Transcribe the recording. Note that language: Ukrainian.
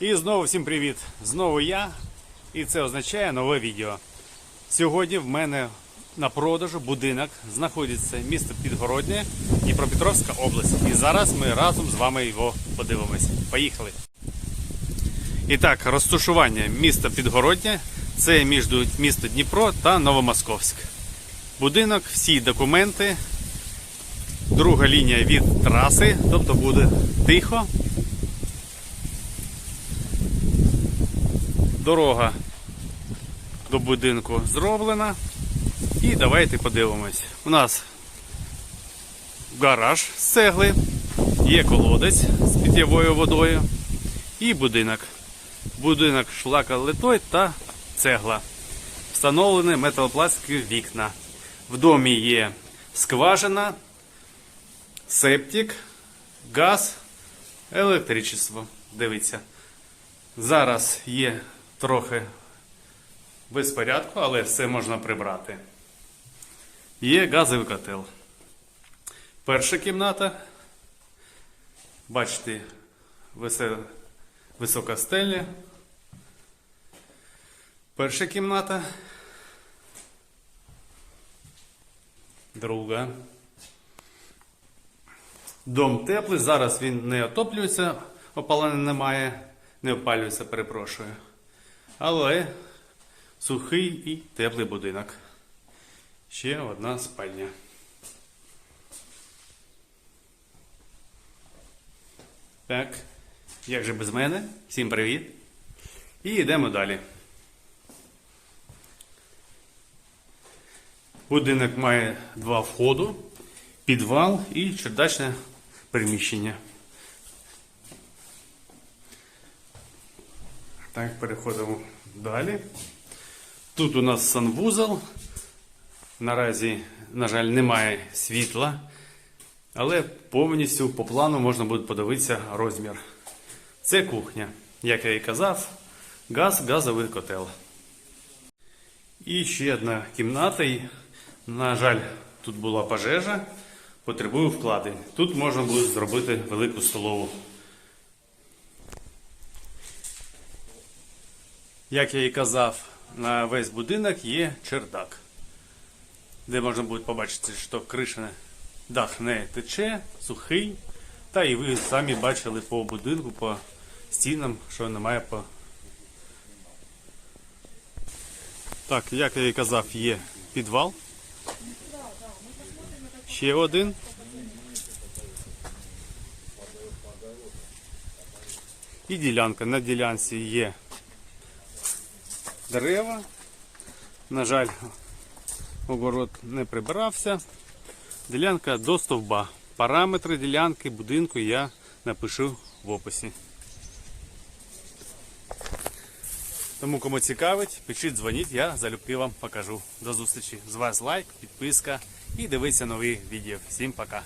І знову всім привіт! Знову я. І це означає нове відео. Сьогодні в мене на продажу будинок знаходиться місто Підгороднє, Дніпропетровська область. І зараз ми разом з вами його подивимось. Поїхали! І так, розташування міста Підгороднє це між місто Дніпро та Новомосковськ. Будинок, всі документи, друга лінія від траси, тобто буде тихо. Дорога до будинку зроблена. І давайте подивимось. У нас гараж з цегли, є колодець з питьєвою водою і будинок. Будинок шлаколитой та цегла. Встановлені металопластикові вікна. В домі є скважина, септик, газ, електричество. Дивіться. Зараз є трохи безпорядку, але все можна прибрати. Є газовий котел. Перша кімната. Бачите, висока стеля. Перша кімната. Друга. Дом теплий. Зараз він не отоплюється, опалення немає, не опалюється, перепрошую. Але сухий і теплий будинок. Ще одна спальня. Так, як же без мене? Всім привіт. І йдемо далі. Будинок має два входи, підвал і чердачне приміщення. Так, переходимо далі. Тут у нас санвузол. Наразі, на жаль, немає світла, але повністю по плану можна буде подивитися розмір. Це кухня, як я і казав, газ, газовий котел. І ще одна кімната. На жаль, тут була пожежа, потребує вкладень. Тут можна буде зробити велику столову. Як я і казав, на весь будинок є чердак, де можна буде побачити, що криша дах не тече, сухий. Та і ви самі бачили по будинку, по стінам, що немає по. Так, як я і казав, є підвал. Ще один. І ділянка. На ділянці є дерева. На жаль, огород не прибирався. Ділянка до стовба. Параметри ділянки будинку я напишу в описі. Тому кому цікавить, пишіть, дзвоніть, я залюбки вам покажу. До зустрічі. З вас лайк, підписка і дивіться нові відео. Всім пока.